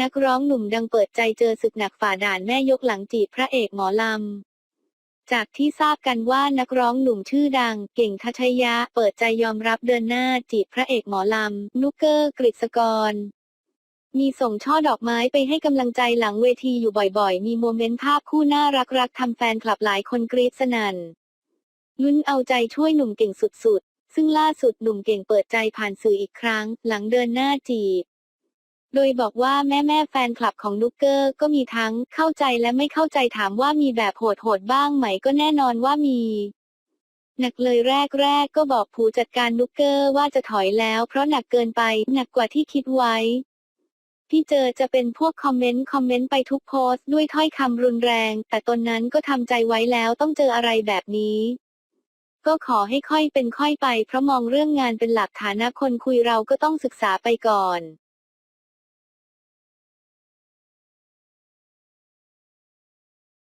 นักร้องหนุ่มดังเปิดใจเจอศึกหนักฝ่าด่านแม่ยกหลังจีบพระเอกหมอลำ จากที่ทราบกันว่านักร้องหนุ่มชื่อดัง เก่งทัชยะ เปิดใจยอมรับเดินหน้าจีบพระเอกหมอลำนุกเกอร์กฤษกร มีส่งช่อดอกไม้ไปให้กำลังใจหลังเวทีอยู่บ่อยๆ มีโมเมนต์ภาพคู่น่ารักๆทำแฟนคลับหลายคนกรี๊ดสนั่นลุ้นเอาใจช่วยหนุ่มเก่งสุดๆ ซึ่งล่าสุดหนุ่มเก่งเปิดใจผ่านสื่ออีกครั้ง หลังเดินหน้าจีบ โดยบอกว่าแม่แม่แฟนคลับของนุกเกอร์ก็มีทั้งเข้าใจและไม่เข้าใจถามว่ามีแบบโหดๆบ้างไหมก็แน่นอนว่ามีหนักเลยแรกๆก็บอกผู้จัดการนุกเกอร์ว่าจะถอยแล้ว เพราะหนักเกินไปหนักกว่าที่คิดไว้ ที่เจอจะเป็นพวกคอมเมนต์คอมเมนต์ไปทุกโพสต์ด้วยถ้อยคำรุนแรง แต่ตนนั้นก็ทำใจไว้แล้วต้องเจออะไรแบบนี้ ก็ขอให้ค่อยเป็นค่อยไป เพราะมองเรื่องงานเป็นหลักฐานะคนคุยเราก็ต้องศึกษาไปก่อน